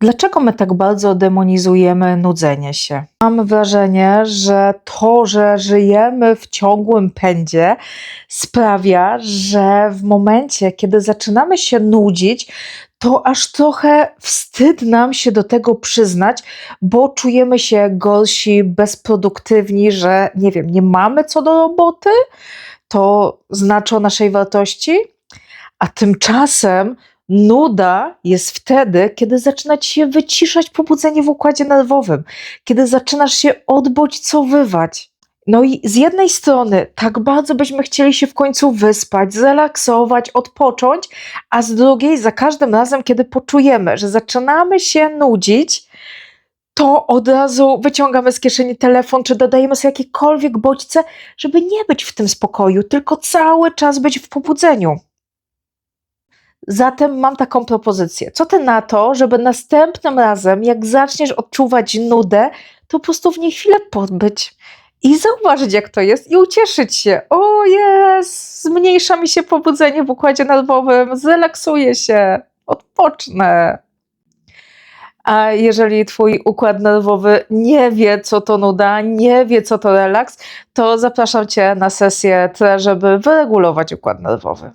Dlaczego my tak bardzo demonizujemy nudzenie się? Mam wrażenie, że to, że żyjemy w ciągłym pędzie, sprawia, że w momencie, kiedy zaczynamy się nudzić, to aż trochę wstyd nam się do tego przyznać, bo czujemy się gorsi, bezproduktywni, że nie wiem, nie mamy co do roboty, to znaczy o naszej wartości, a tymczasem nuda jest wtedy, kiedy zaczyna ci się wyciszać pobudzenie w układzie nerwowym, kiedy zaczynasz się odbodźcowywać. No i z jednej strony tak bardzo byśmy chcieli się w końcu wyspać, zrelaksować, odpocząć, a z drugiej za każdym razem, kiedy poczujemy, że zaczynamy się nudzić, to od razu wyciągamy z kieszeni telefon, czy dodajemy sobie jakiekolwiek bodźce, żeby nie być w tym spokoju, tylko cały czas być w pobudzeniu. Zatem mam taką propozycję. Co ty na to, żeby następnym razem, jak zaczniesz odczuwać nudę, to po prostu w niej chwilę podbyć i zauważyć, jak to jest, i ucieszyć się. O jest, zmniejsza mi się pobudzenie w układzie nerwowym, zrelaksuję się, odpocznę. A jeżeli twój układ nerwowy nie wie, co to nuda, nie wie, co to relaks, to zapraszam cię na sesję, żeby wyregulować układ nerwowy.